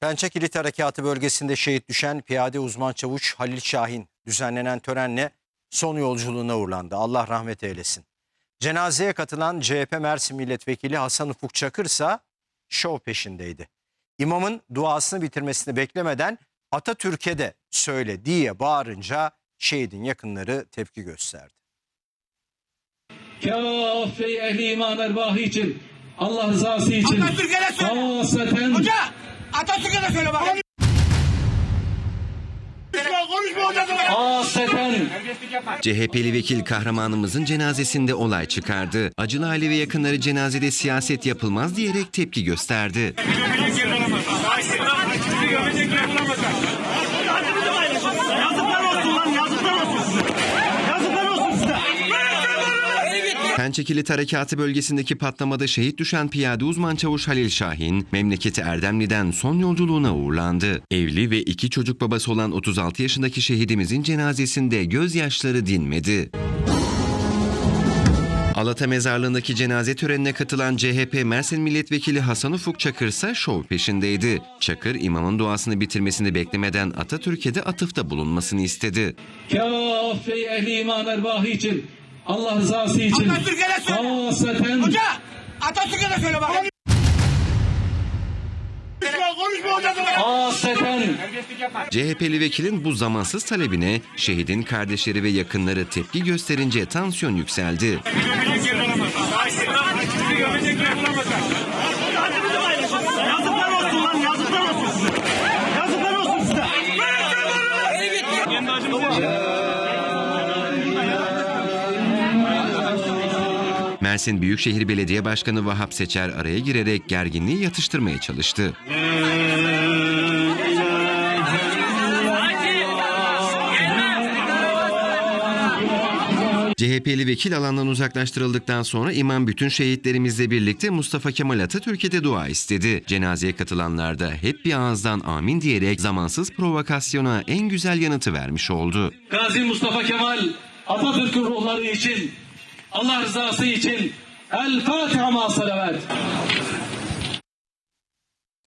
Pençe Kilit Harekatı bölgesinde şehit düşen piyade uzman çavuş Halil Şahin düzenlenen törenle son yolculuğuna uğurlandı. Allah rahmet eylesin. Cenazeye katılan CHP Mersin Milletvekili Hasan Ufuk Çakır ise şov peşindeydi. İmamın duasını bitirmesini beklemeden Atatürk'e de söyle diye bağırınca şehidin yakınları tepki gösterdi. Kâfe ehli iman erbahı için Allah rızası için Atatürk'e de söyle. hasaten Hoca Atatürk'e de söyle bakalım. CHP'li vekil kahramanımızın cenazesinde olay çıkardı. Acılı aile ve yakınları cenazede siyaset yapılmaz diyerek tepki gösterdi. Yazıklar olsun lan yazıklar olsun. Yazıklar olsun size. Pençe Kilit Harekatı bölgesindeki patlamada şehit düşen piyade uzman çavuş Halil Şahin, memleketi Erdemli'den son yolculuğuna uğurlandı. Evli ve iki çocuk babası olan 36 yaşındaki şehidimizin cenazesinde gözyaşları dinmedi. Alata mezarlığındaki cenaze törenine katılan CHP Mersin Milletvekili Hasan Ufuk Çakır ise şov peşindeydi. Çakır imamın duasını bitirmesini beklemeden Atatürk'e de atıfta bulunmasını istedi. kâfe ehli iman erbahı için Allah rızası için Atatürk'e de söyle. hasaten Hoca Atatürk'e de söyle hasaten CHP'li vekilin bu zamansız talebine şehidin kardeşleri ve yakınları tepki gösterince tansiyon yükseldi. Yazıklar olsun lan yazıklar olsun. Yazıklar olsun size. Mersin Büyükşehir Belediye Başkanı Vahap Seçer araya girerek gerginliği yatıştırmaya çalıştı. CHP'li vekil alandan uzaklaştırıldıktan sonra imam bütün şehitlerimizle birlikte Mustafa Kemal Atatürk'e de dua istedi. Cenazeye katılanlar da hep bir ağızdan amin diyerek zamansız provokasyona en güzel yanıtı vermiş oldu. Gazi Mustafa Kemal Atatürk'ün ruhları için Allah rızası için El Fatiha ma salavat.